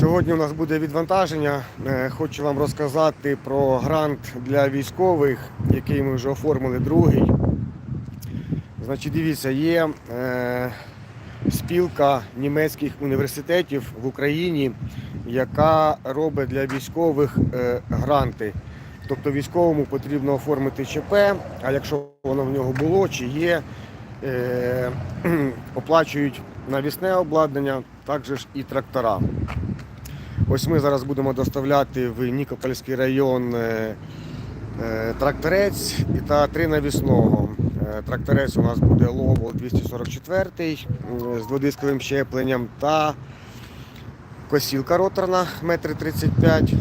Сьогодні у нас буде відвантаження. Е, Хочу вам розказати про грант для військових, який ми вже оформили другий. Значить, дивіться, є е, спілка німецьких університетів в Україні, яка робить для військових е, гранти. Тобто військовому потрібно оформити ЧП, а якщо воно в нього було чи є, оплачують навісне обладнання, також і трактора. Ось ми зараз будемо доставляти в Нікопольський район е, е, тракторець та три навісного. Е, Тракторець у нас буде Ловол 244 м, з дводисковим щепленням та косілка роторна 1,35 м,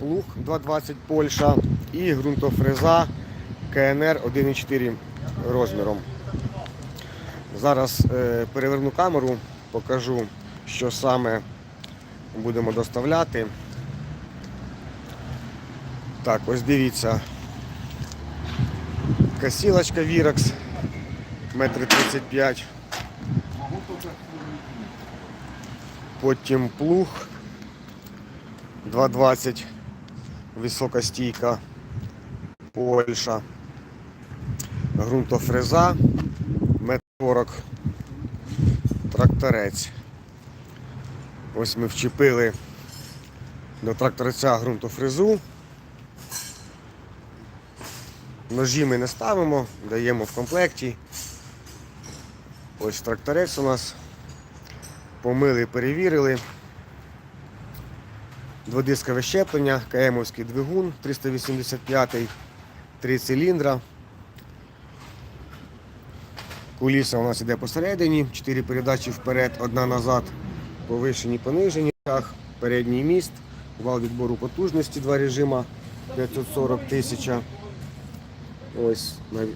луг 2,20 Польща і ґрунтофреза КНР 1,4 розміром. Зараз переверну камеру, покажу, що саме будемо доставляти. Так, ось дивіться. Косілочка Virax, метр 35. Потім плуг 2,20 висока стійка Польща. Грунтофреза, метр 40 тракторець. Ось ми вчепили до тракторця ґрунтофрезу. Ножі ми не ставимо, даємо в комплекті. Ось тракторець у нас. Помили, перевірили. Дводискове щеплення, КМовський двигун 385 три циліндра. Куліса у нас іде посередині, 4 передачі вперед, одна назад, повишені, понижені, Рычаг, передній міст, вал відбору потужності, два режима 540 тисяча. Ось нав-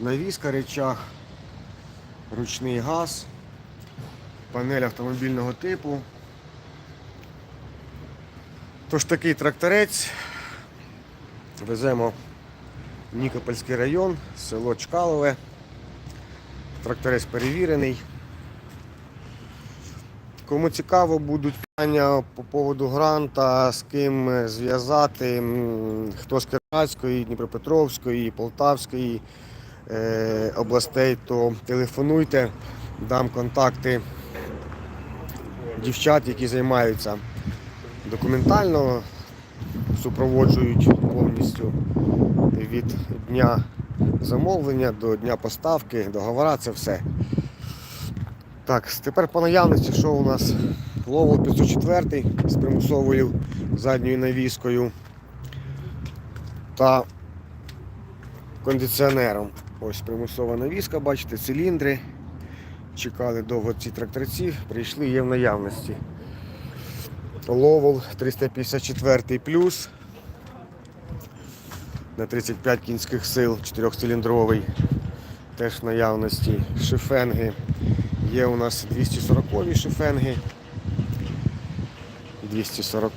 навіска речах, ручний газ, панель автомобільного типу. Тож такий тракторець. Веземо в Нікопольський район, село Чкалове. Тракторець перевірений. Кому цікаво, будуть питання по поводу гранта, з ким е, зв'язати, хто з Кіровоградської, Дніпропетровської, Полтавської е, областей, то телефонуйте, дам контакти дівчат, які займаються документально, супроводжують повністю від дня замовлення до дня поставки, договора, це все. Так, тепер по наявності, що у нас? Ловол 504 з примусовою задньою навіскою та кондиціонером. Ось примусова навіска, бачите, циліндри. Чекали довго ці тракторці, прийшли, є в наявності. Ловол 354 плюс на 35 кінських сил, 4-циліндровий, теж в наявності. Шифенги. Є у нас 240 шифенги. 240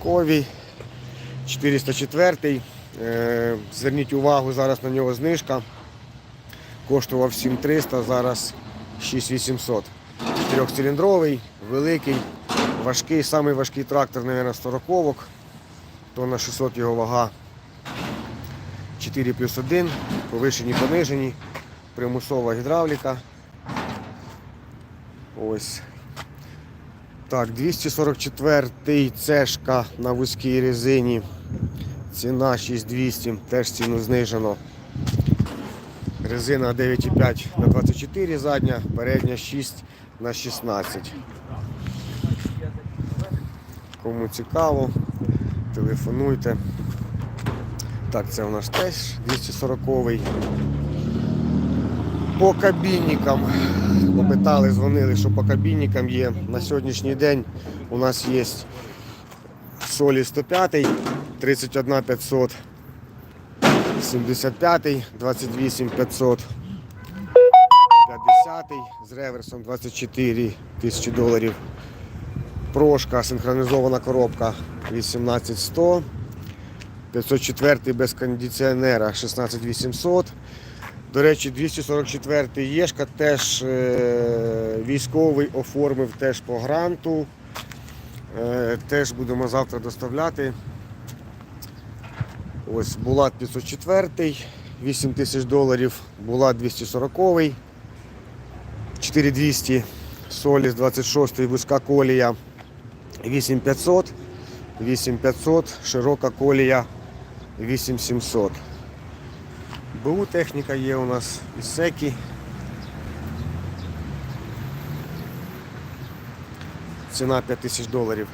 404 Е, Зверніть увагу, зараз на нього знижка. Коштував 7300, зараз 6800. Чотирьохциліндровий, великий, важкий, самий важкий трактор, мабуть, 40 тонна 600 його вага. 4 плюс 1, повишені, понижені, примусова гідравліка. Ось. Так, 244-й цешка на вузькій резині. Ціна 6200, теж ціну знижено. Резина 9,5 на 24 задня, передня 6 на 16. Кому цікаво, телефонуйте. Так, це у нас теж 240-й. По кабінникам. Попитали, дзвонили, що по кабінникам є. На сьогоднішній день у нас є солі 105, 31 500, 75, 28 500, 50 з реверсом 24 тисячі доларів. Прошка, синхронізована коробка 18100. 504 без кондиціонера 16800. До речі, 244-й Єшка теж е, військовий оформив теж по гранту. Е, Теж будемо завтра доставляти. Ось Булат 504, 8 тисяч доларів, Булат 240, 4200, Соліс 26, вузька колія 8500, 8500, широка колія 8700. БУ техніка є у нас із секі. Ціна 5 тисяч доларів.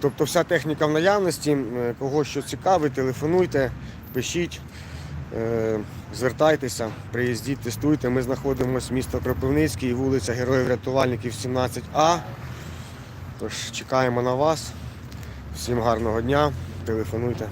Тобто вся техніка в наявності. Е, Кого що цікавить, телефонуйте, пишіть, е, звертайтеся, приїздіть, тестуйте. Ми знаходимося місто Кропивницький, вулиця Героїв Рятувальників 17А. Тож чекаємо на вас. Всім гарного дня, телефонуйте.